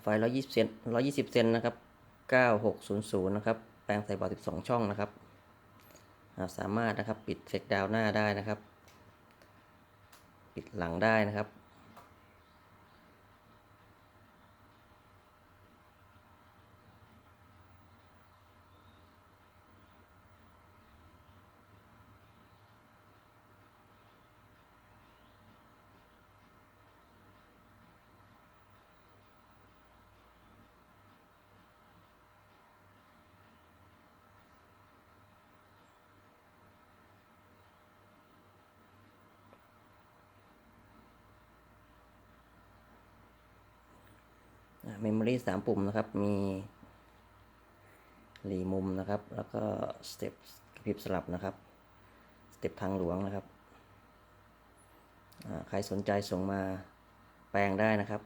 ไฟร้อยยี่สิบเซนร้อยยี่สิบเซนนะครับเก้าหกศูนย์ศูนย์นะครับ แปลงใส่บอร์ดสิบสองช่องนะครับ สามารถนะครับปิดเช็คดาวน์หน้าได้นะครับ ปิดหลังได้นะครับ เมมโมรี่สามปุ่มนะครับ มีหลีมุมนะครับ แล้วก็สเต็ปกระพริบสลับนะครับ สเต็ปทางหลวงนะครับ ใครสนใจส่งมาแปลงได้นะครับ